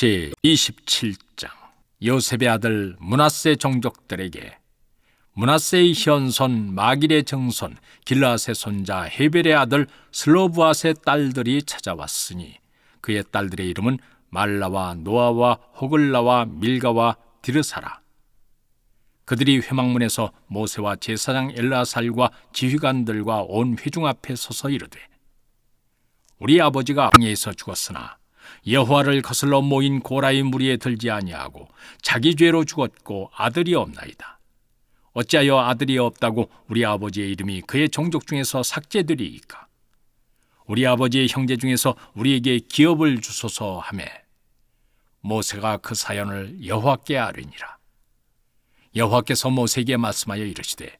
제 27장. 요셉의 아들 문하세 종족들에게 문하세의 현손 마길의 정손 길라세 손자 헤벨의 아들 슬로브앗의 딸들이 찾아왔으니 그의 딸들의 이름은 말라와 노아와 호글라와 밀가와 디르사라. 그들이 회막문에서 모세와 제사장 엘라살과 지휘관들과 온 회중 앞에 서서 이르되 우리 아버지가 항해에서 죽었으나 여호와를 거슬러 모인 고라의 무리에 들지 아니하고 자기 죄로 죽었고 아들이 없나이다. 어찌하여 아들이 없다고 우리 아버지의 이름이 그의 종족 중에서 삭제되리이까? 우리 아버지의 형제 중에서 우리에게 기업을 주소서 하매 모세가 그 사연을 여호와께 아뢰니라. 여호와께서 모세에게 말씀하여 이르시되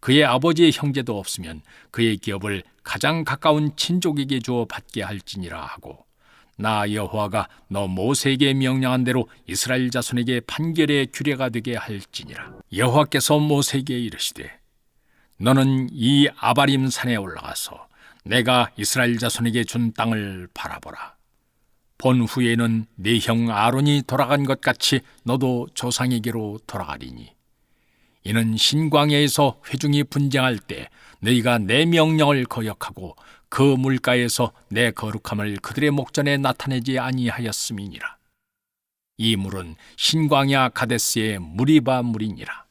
그의 아버지의 형제도 없으면 그의 기업을 가장 가까운 친족에게 주어 받게 할지니라 하고 나 여호와가 너 모세에게 명령한 대로 이스라엘 자손에게 판결의 규례가 되게 할지니라. 여호와께서 모세에게 이르시되 너는 이 아바림 산에 올라가서 내가 이스라엘 자손에게 준 땅을 바라보라. 본 후에는 네 형 아론이 돌아간 것 같이 너도 조상에게로 돌아가리니 이는 신광야에서 회중이 분쟁할 때 너희가 내 명령을 거역하고 그 물가에서 내 거룩함을 그들의 목전에 나타내지 아니하였음이니라. 이 물은 신광야 가데스의 무리바 물이니라.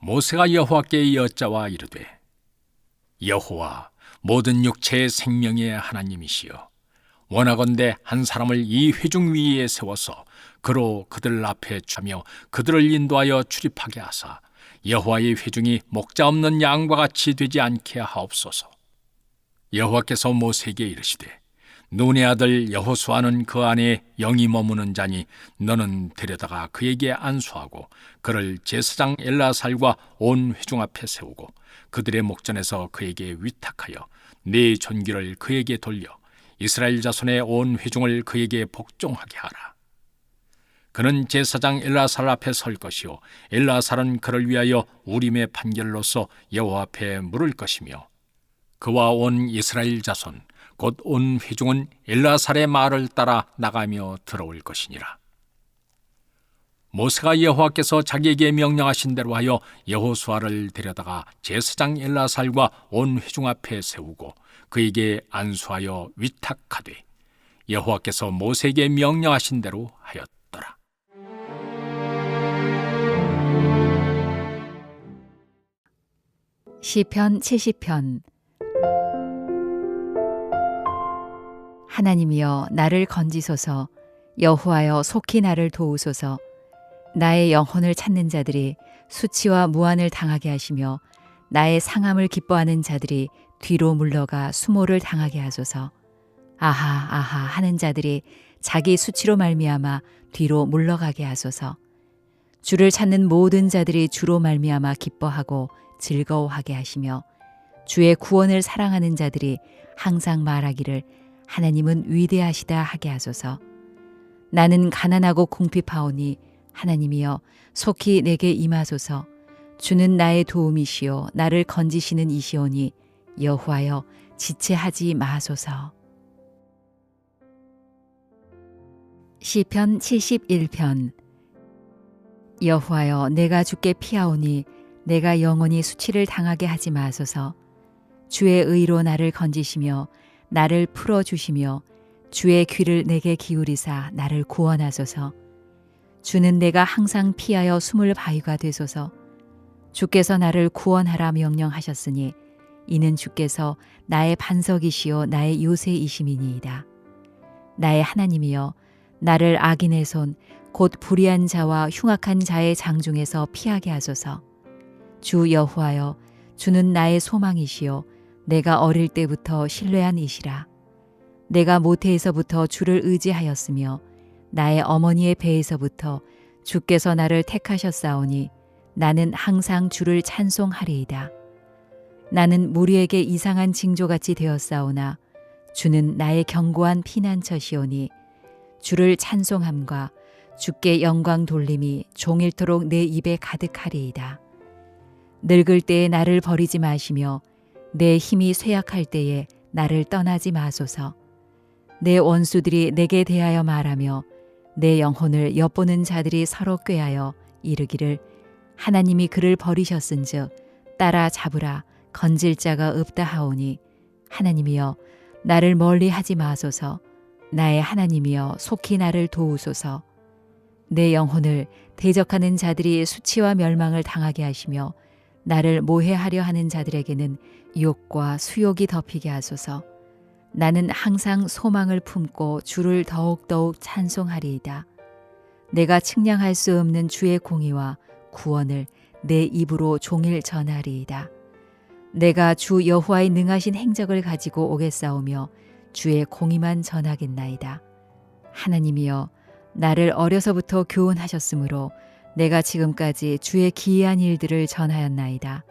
모세가 여호와께 여짜와 이르되 여호와 모든 육체의 생명의 하나님이시여 원하건대 한 사람을 이 회중 위에 세워서 그로 그들 앞에 차며 그들을 인도하여 출입하게 하사 여호와의 회중이 목자 없는 양과 같이 되지 않게 하옵소서. 여호와께서 모세에게 이르시되 눈의 아들 여호수아는 그 안에 영이 머무는 자니 너는 데려다가 그에게 안수하고 그를 제사장 엘라살과 온 회중 앞에 세우고 그들의 목전에서 그에게 위탁하여 네 존귀를 그에게 돌려 이스라엘 자손의 온 회중을 그에게 복종하게 하라. 그는 제사장 엘라살 앞에 설 것이요 엘라살은 그를 위하여 우림의 판결로서 여호와 앞에 물을 것이며 그와 온 이스라엘 자손 곧 온 회중은 엘라살의 말을 따라 나가며 들어올 것이니라. 모세가 여호와께서 자기에게 명령하신 대로 하여 여호수아를 데려다가 제사장 엘라살과 온 회중 앞에 세우고 그에게 안수하여 위탁하되 여호와께서 모세에게 명령하신 대로 하였더라. 시편 70편. 하나님이여 나를 건지소서. 여호와여 속히 나를 도우소서. 나의 영혼을 찾는 자들이 수치와 무한을 당하게 하시며 나의 상함을 기뻐하는 자들이 뒤로 물러가 수모를 당하게 하소서. 아하 아하 하는 자들이 자기 수치로 말미암아 뒤로 물러가게 하소서. 주를 찾는 모든 자들이 주로 말미암아 기뻐하고 즐거워하게 하시며 주의 구원을 사랑하는 자들이 항상 말하기를 하나님은 위대하시다 하게 하소서. 나는 가난하고 궁핍하오니 하나님이여 속히 내게 임하소서. 주는 나의 도움이시요 나를 건지시는 이시오니 여호와여 지체하지 마소서. 시편 71편 여호와여 내가 주께 피하오니 내가 영원히 수치를 당하게 하지 마소서. 주의 의로 나를 건지시며 나를 풀어 주시며 주의 귀를 내게 기울이사 나를 구원하소서. 주는 내가 항상 피하여 숨을 바위가 되소서. 주께서 나를 구원하라 명령하셨으니 이는 주께서 나의 반석이시요 나의 요새이심이니이다. 나의 하나님이여 나를 악인의 손 곧 불의한 자와 흉악한 자의 장중에서 피하게 하소서. 주 여호와여 주는 나의 소망이시요 내가 어릴 때부터 신뢰한 이시라 내가 모태에서부터 주를 의지하였으며 나의 어머니의 배에서부터 주께서 나를 택하셨사오니 나는 항상 주를 찬송하리이다. 나는 무리에게 이상한 징조같이 되었사오나 주는 나의 견고한 피난처시오니 주를 찬송함과 주께 영광 돌림이 종일토록 내 입에 가득하리이다. 늙을 때에 나를 버리지 마시며 내 힘이 쇠약할 때에 나를 떠나지 마소서. 내 원수들이 내게 대하여 말하며 내 영혼을 엿보는 자들이 서로 꾀하여 이르기를 하나님이 그를 버리셨은즉 따라 잡으라 건질 자가 없다 하오니 하나님이여 나를 멀리 하지 마소서 나의 하나님이여 속히 나를 도우소서 내 영혼을 대적하는 자들이 수치와 멸망을 당하게 하시며 나를 모해하려 하는 자들에게는 욕과 수욕이 덮이게 하소서 나는 항상 소망을 품고 주를 더욱더욱 찬송하리이다. 내가 측량할 수 없는 주의 공의와 구원을 내 입으로 종일 전하리이다. 내가 주 여호와의 능하신 행적을 가지고 오겠사오며 주의 공의만 전하겠나이다. 하나님이여 나를 어려서부터 교훈하셨으므로 내가 지금까지 주의 기이한 일들을 전하였나이다.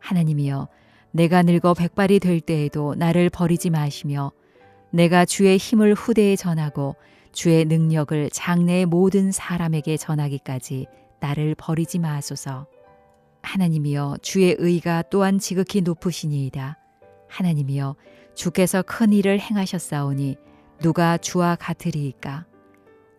하나님이여 내가 늙어 백발이 될 때에도 나를 버리지 마시며 내가 주의 힘을 후대에 전하고 주의 능력을 장래의 모든 사람에게 전하기까지 나를 버리지 마소서. 하나님이여 주의 의가 또한 지극히 높으시니이다. 하나님이여 주께서 큰 일을 행하셨사오니 누가 주와 같으리이까?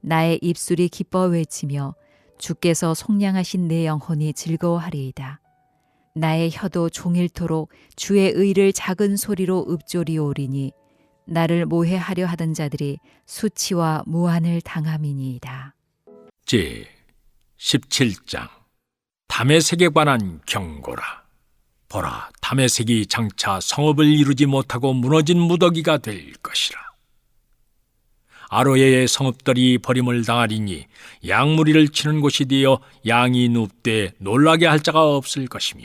나의 입술이 기뻐 외치며 주께서 속량하신 내 영혼이 즐거워하리이다. 나의 혀도 종일토록 주의 의를 작은 소리로 읊조리오리니 나를 모해하려 하던 자들이 수치와 무한을 당함이니이다. 제 17장 담에색에 관한 경고라 보라 담에색이 장차 성읍을 이루지 못하고 무너진 무더기가 될 것이라 아로에의 성읍들이 버림을 당하리니 양무리를 치는 곳이 되어 양이 눕되 놀라게 할 자가 없을 것이며.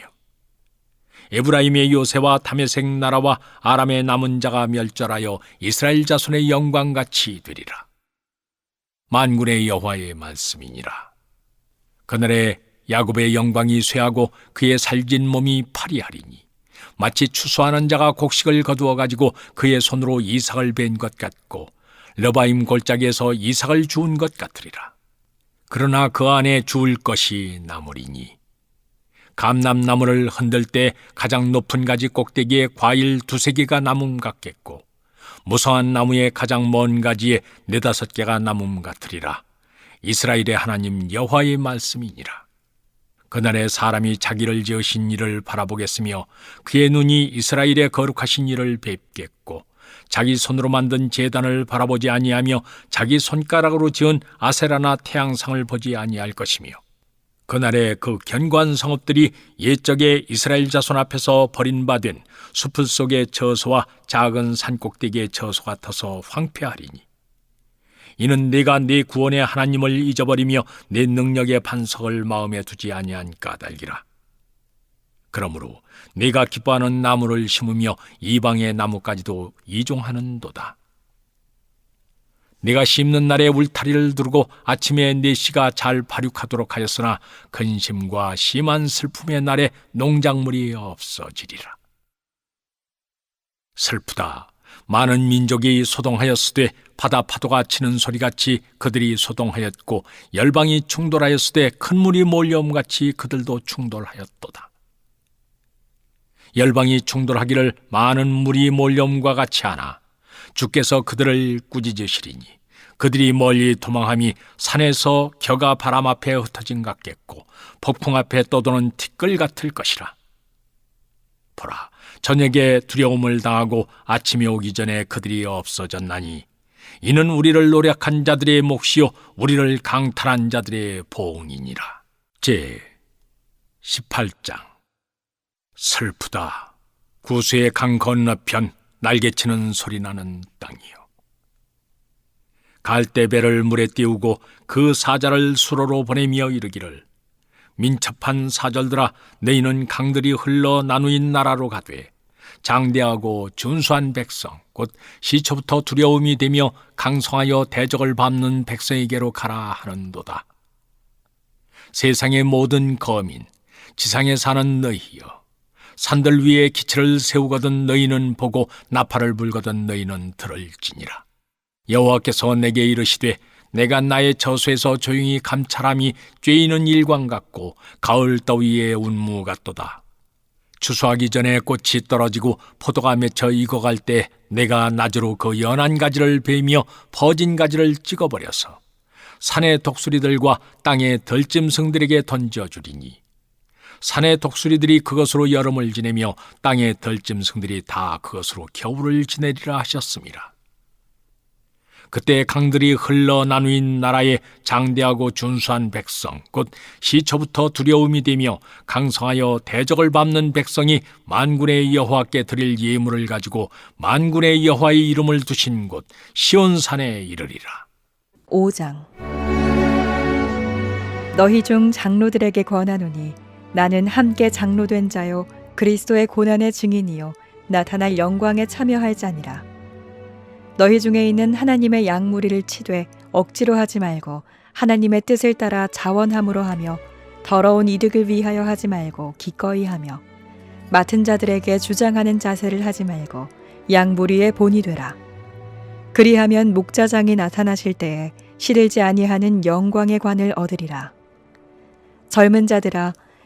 에브라임의 요새와 담에색 나라와 아람의 남은 자가 멸절하여 이스라엘 자손의 영광같이 되리라. 만군의 여호와의 말씀이니라. 그날에 야곱의 영광이 쇠하고 그의 살진 몸이 파리하리니 마치 추수하는 자가 곡식을 거두어 가지고 그의 손으로 이삭을 벤것 같고 러바임 골짜기에서 이삭을 주운 것 같으리라. 그러나 그 안에 주울 것이 나무리니 감람나무를 흔들 때 가장 높은 가지 꼭대기에 과일 두세 개가 남음 같겠고 무성한 나무의 가장 먼 가지에 네다섯 개가 남음 같으리라. 이스라엘의 하나님 여호와의 말씀이니라. 그날에 사람이 자기를 지으신 이를 바라보겠으며 그의 눈이 이스라엘의 거룩하신 이를 뵙겠고 자기 손으로 만든 제단을 바라보지 아니하며 자기 손가락으로 지은 아세라나 태양상을 보지 아니할 것이며 그날에 그 견고한 성읍들이 옛적에 이스라엘 자손 앞에서 버림받은 수풀 속의 저소와 작은 산 꼭대기의 저소 같아서 황폐하리니 이는 내가 내 구원의 하나님을 잊어버리며 내 능력의 반석을 마음에 두지 아니한 까닭이라. 그러므로 내가 기뻐하는 나무를 심으며 이방의 나무까지도 이종하는도다. 내가 심는 날에 울타리를 두르고 아침에 내 씨가 잘 발육하도록 하였으나 근심과 심한 슬픔의 날에 농작물이 없어지리라. 슬프다. 많은 민족이 소동하였으되 바다 파도가 치는 소리같이 그들이 소동하였고 열방이 충돌하였으되 큰 물이 몰려옴 같이 그들도 충돌하였도다. 열방이 충돌하기를 많은 물이 몰려옴과 같이 하나 주께서 그들을 꾸짖으시리니 그들이 멀리 도망함이 산에서 겨가 바람 앞에 흩어진 같겠고 폭풍 앞에 떠도는 티끌 같을 것이라. 보라, 저녁에 두려움을 당하고 아침이 오기 전에 그들이 없어졌나니 이는 우리를 노력한 자들의 몫이요 우리를 강탈한 자들의 보응이니라. 제 18장 슬프다. 구수의 강 건너편 날개치는 소리 나는 땅이요. 갈대배를 물에 띄우고 그 사자를 수로로 보내며 이르기를 민첩한 사절들아 너희는 강들이 흘러 나누인 나라로 가되 장대하고 준수한 백성 곧 시초부터 두려움이 되며 강성하여 대적을 밟는 백성에게로 가라 하는도다. 세상의 모든 거민 지상에 사는 너희여 산들 위에 기치를 세우거든 너희는 보고 나팔을 불거든 너희는 들을지니라. 여호와께서 내게 이르시되 내가 나의 저수에서 조용히 감찰함이 쬐이는 일광 같고 가을 더위의 운무 같도다. 추수하기 전에 꽃이 떨어지고 포도가 맺혀 익어갈 때 내가 낮으로 그 연한 가지를 베며 퍼진 가지를 찍어버려서 산의 독수리들과 땅의 덜짐승들에게 던져주리니 산의 독수리들이 그것으로 여름을 지내며 땅의 덜짐승들이 다 그것으로 겨울을 지내리라 하셨습니다. 그때 강들이 흘러 나누인 나라의 장대하고 준수한 백성 곧 시초부터 두려움이 되며 강성하여 대적을 밟는 백성이 만군의 여호와께 드릴 예물을 가지고 만군의 여호와의 이름을 두신 곳 시온산에 이르리라 5장 너희 중 장로들에게 권하노니 나는 함께 장로된 자요 그리스도의 고난의 증인이요 나타날 영광에 참여할 자니라 너희 중에 있는 하나님의 양무리를 치되 억지로 하지 말고 하나님의 뜻을 따라 자원함으로 하며 더러운 이득을 위하여 하지 말고 기꺼이 하며 맡은 자들에게 주장하는 자세를 하지 말고 양무리의 본이 되라 그리하면 목자장이 나타나실 때에 시들지 아니하는 영광의 관을 얻으리라. 젊은 자들아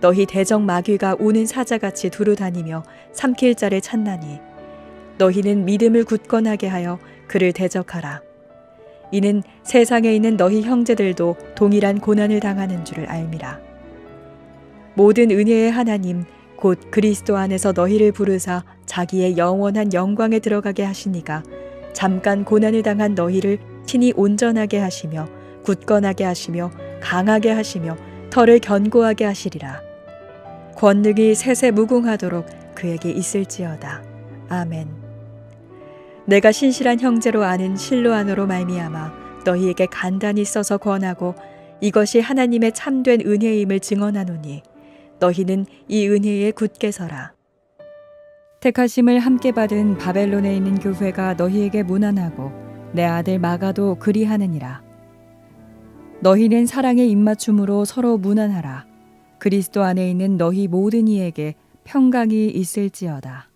너희 대적 마귀가 우는 사자같이 두루 다니며 삼킬 자를 찾나니 너희는 믿음을 굳건하게 하여 그를 대적하라. 이는 세상에 있는 너희 형제들도 동일한 고난을 당하는 줄을 알미라. 모든 은혜의 하나님 곧 그리스도 안에서 너희를 부르사 자기의 영원한 영광에 들어가게 하시니가 잠깐 고난을 당한 너희를 친히 온전하게 하시며 굳건하게 하시며 강하게 하시며 털을 견고하게 하시리라. 권능이 세세 무궁하도록 그에게 있을지어다. 아멘. 내가 신실한 형제로 아는 실로 안으로 말미암아 너희에게 간단히 써서 권하고 이것이 하나님의 참된 은혜임을 증언하노니 너희는 이 은혜에 굳게 서라. 택하심을 함께 받은 바벨론에 있는 교회가 너희에게 무난하고 내 아들 마가도 그리하느니라. 너희는 사랑의 입맞춤으로 서로 무난하라. 그리스도 안에 있는 너희 모든 이에게 평강이 있을지어다.